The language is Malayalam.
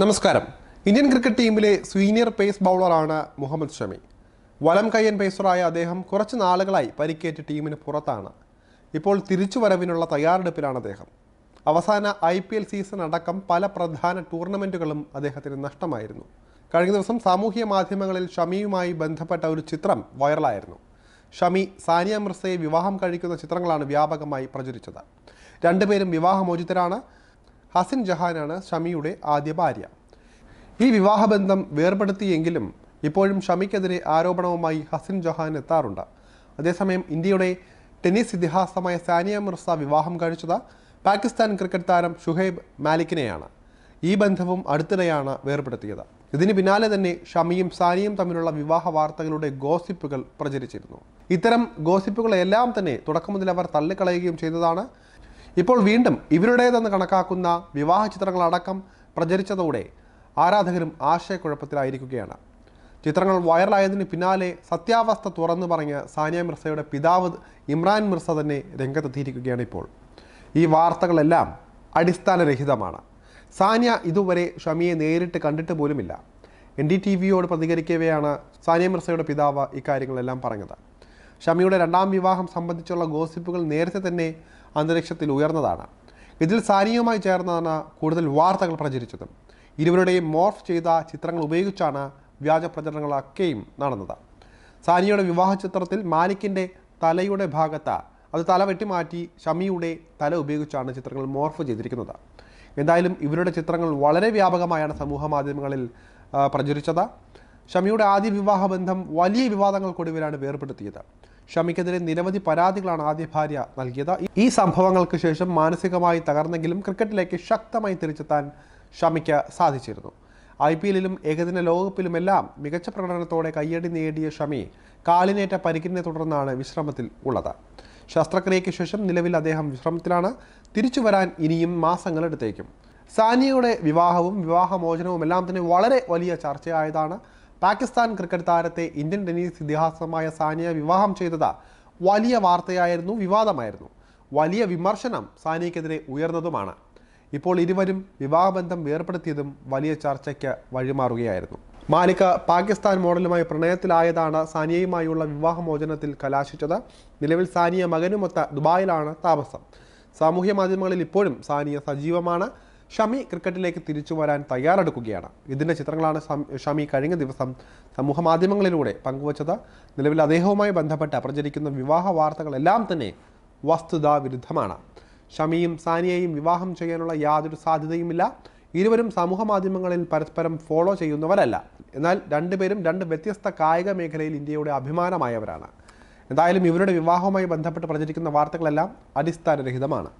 നമസ്കാരം. ഇന്ത്യൻ ക്രിക്കറ്റ് ടീമിലെ സീനിയർ പേസ് ബൗളറാണ് മുഹമ്മദ് ഷമി. വലം കയ്യൻ പേസറായ അദ്ദേഹം കുറച്ച് നാളുകളായി പരിക്കേറ്റ് ടീമിന് പുറത്താണ്. ഇപ്പോൾ തിരിച്ചുവരവിനുള്ള തയ്യാറെടുപ്പിലാണ് അദ്ദേഹം. അവസാന ഐ പി എൽ സീസൺ അടക്കം പല പ്രധാന ടൂർണമെന്റുകളും അദ്ദേഹത്തിന് നഷ്ടമായിരുന്നു. കഴിഞ്ഞ ദിവസം സാമൂഹ്യ മാധ്യമങ്ങളിൽ ഷമിയുമായി ബന്ധപ്പെട്ട ഒരു ചിത്രം വൈറലായിരുന്നു. ഷമി സാനിയ മിർസയെ വിവാഹം കഴിക്കുന്ന ചിത്രങ്ങളാണ് വ്യാപകമായി പ്രചരിച്ചത്. രണ്ടുപേരും വിവാഹമോചിതരാണ്. ഹസിൻ ജഹാനാണ് ഷമിയുടെ ആദ്യ ഭാര്യ. ഈ വിവാഹബന്ധം വേർപെടുത്തിയെങ്കിലും ഇപ്പോഴും ഷമിക്കെതിരെ ആരോപണവുമായി ഹസിൻ ജഹാൻ എത്താറുണ്ട്. അതേസമയം ഇന്ത്യയുടെ ടെന്നീസ് ഇതിഹാസമായ സാനിയ മിർസ വിവാഹം കഴിച്ചത് പാകിസ്ഥാൻ ക്രിക്കറ്റ് താരം ഷുഹൈബ് മാലിക്കിനെയാണ്. ഈ ബന്ധവും അടുത്തിടെയാണ് വേർപെടുത്തിയത്. ഇതിന് പിന്നാലെ തന്നെ ഷമിയും സാനിയും തമ്മിലുള്ള വിവാഹ വാർത്തകളുടെ ഗോസിപ്പുകൾ പ്രചരിച്ചിരുന്നു. ഇത്തരം ഗോസിപ്പുകളെല്ലാം തന്നെ തുടക്കം മുതൽ അവർ തള്ളിക്കളയുകയും ചെയ്തതാണ് ഇപ്പോൾ വീണ്ടും ഇവരുടേതെന്ന് കണക്കാക്കുന്ന വിവാഹ ചിത്രങ്ങളടക്കം പ്രചരിച്ചതോടെ ആരാധകരും ആശയക്കുഴപ്പത്തിലായിരിക്കുകയാണ്. ചിത്രങ്ങൾ വൈറലായതിന് പിന്നാലെ സത്യാവസ്ഥ തുറന്നു പറഞ്ഞ് സാനിയ മിർസയുടെ പിതാവ് ഇമ്രാൻ മിർസ തന്നെ രംഗത്തെത്തിയിരിക്കുകയാണ് ഇപ്പോൾ. ഈ വാർത്തകളെല്ലാം അടിസ്ഥാനരഹിതമാണ്. സാനിയ ഇതുവരെ ഷമിയെ നേരിട്ട് കണ്ടിട്ട് പോലുമില്ല. എൻ ഡി ടി വിയോട് പ്രതികരിക്കവെയാണ് സാനിയ മിർസയുടെ പിതാവ് ഇക്കാര്യങ്ങളെല്ലാം പറഞ്ഞത്. ഷമിയുടെ രണ്ടാം വിവാഹം സംബന്ധിച്ചുള്ള ഗോസിപ്പുകൾ നേരത്തെ തന്നെ അന്തരീക്ഷത്തിൽ ഉയർന്നതാണ്. ഇതിൽ സാനിയുമായി ചേർന്നാണ് കൂടുതൽ വാർത്തകൾ പ്രചരിച്ചത്. ഇരുവരുടെയും മോർഫ് ചെയ്ത ചിത്രങ്ങൾ ഉപയോഗിച്ചാണ് വ്യാജ പ്രചരണങ്ങളൊക്കെയും നടന്നത്. സാനിയുടെ വിവാഹ ചിത്രത്തിൽ മാലിക്കിന്റെ തലയുടെ ഭാഗത്ത് അത് തല വെട്ടിമാറ്റി ഷമിയുടെ തല ഉപയോഗിച്ചാണ് ചിത്രങ്ങൾ മോർഫ് ചെയ്തിരിക്കുന്നത്. എന്തായാലും ഇവരുടെ ചിത്രങ്ങൾ വളരെ വ്യാപകമായാണ് സമൂഹ മാധ്യമങ്ങളിൽ പ്രചരിച്ചത്. ഷമിയുടെ ആദ്യ വിവാഹ ബന്ധം വലിയ വിവാദങ്ങൾക്കൊടുവിലാണ് വേർപെടുത്തിയത്. ഷമിക്കെതിരെ നിരവധി പരാതികളാണ് ആദ്യ ഭാര്യ നൽകിയത്. ഈ സംഭവങ്ങൾക്ക് ശേഷം മാനസികമായി തകർന്നെങ്കിലും ക്രിക്കറ്റിലേക്ക് ശക്തമായി തിരിച്ചെത്താൻ ഷമിക്ക് സാധിച്ചിരുന്നു. ഐ പി എല്ലിലും ഏകദിന ലോകകപ്പിലുമെല്ലാം മികച്ച പ്രകടനത്തോടെ കയ്യടി നേടിയ ഷമി കാലിനേറ്റ പരിക്കിനെ തുടർന്നാണ് വിശ്രമത്തിൽ ഉള്ളത്. ശസ്ത്രക്രിയയ്ക്ക് ശേഷം നിലവിൽ അദ്ദേഹം വിശ്രമത്തിലാണ്. തിരിച്ചു വരാൻ ഇനിയും മാസങ്ങളെടുത്തേക്കും. സാനിയയുടെ വിവാഹവും വിവാഹമോചനവും എല്ലാം തന്നെ വളരെ വലിയ ചർച്ചയായതാണ്. പാകിസ്ഥാൻ ക്രിക്കറ്റ് താരത്തെ ഇന്ത്യൻ ടെന്നീസ് ഇതിഹാസമായ സാനിയ വിവാഹം ചെയ്തത് വലിയ വാർത്തയായിരുന്നു വിവാദമായിരുന്നു. വലിയ വിമർശനം സാനിയക്കെതിരെ ഉയർന്നതുമാണ്. ഇപ്പോൾ ഇരുവരും വിവാഹബന്ധം വേർപെടുത്തിയതും വലിയ ചർച്ചയ്ക്ക് വഴിമാറുകയായിരുന്നു. മാലിക പാകിസ്ഥാൻ മോഡലുമായി പ്രണയത്തിലായതാണ് സാനിയയുമായുള്ള വിവാഹമോചനത്തിൽ കലാശിച്ചത്. നിലവിൽ സാനിയ മകനുമൊത്ത ദുബായിലാണ് താമസം. സാമൂഹ്യ മാധ്യമങ്ങളിൽ ഇപ്പോഴും സാനിയ സജീവമാണ്. ഷമി ക്രിക്കറ്റിലേക്ക് തിരിച്ചു വരാൻ തയ്യാറെടുക്കുകയാണ്. ഇതിന്റെ ചിത്രങ്ങളാണ് ഷമി കഴിഞ്ഞ ദിവസം സമൂഹ മാധ്യമങ്ങളിലൂടെ പങ്കുവച്ചത്. നിലവിൽ അദ്ദേഹവുമായി ബന്ധപ്പെട്ട് പ്രചരിക്കുന്ന വിവാഹ വാർത്തകളെല്ലാം തന്നെ വസ്തുതാ വിരുദ്ധമാണ്. ഷമിയും സാനിയയും വിവാഹം ചെയ്യാനുള്ള യാതൊരു സാധ്യതയുമില്ല. ഇരുവരും സമൂഹ മാധ്യമങ്ങളിൽ പരസ്പരം ഫോളോ ചെയ്യുന്നവരല്ല. എന്നാൽ രണ്ടുപേരും രണ്ട് വ്യത്യസ്ത കായിക മേഖലയിൽ ഇന്ത്യയുടെ അഭിമാനമായവരാണ്. എന്തായാലും ഇവരുടെ വിവാഹവുമായി ബന്ധപ്പെട്ട് പ്രചരിക്കുന്ന വാർത്തകളെല്ലാം അടിസ്ഥാനരഹിതമാണ്.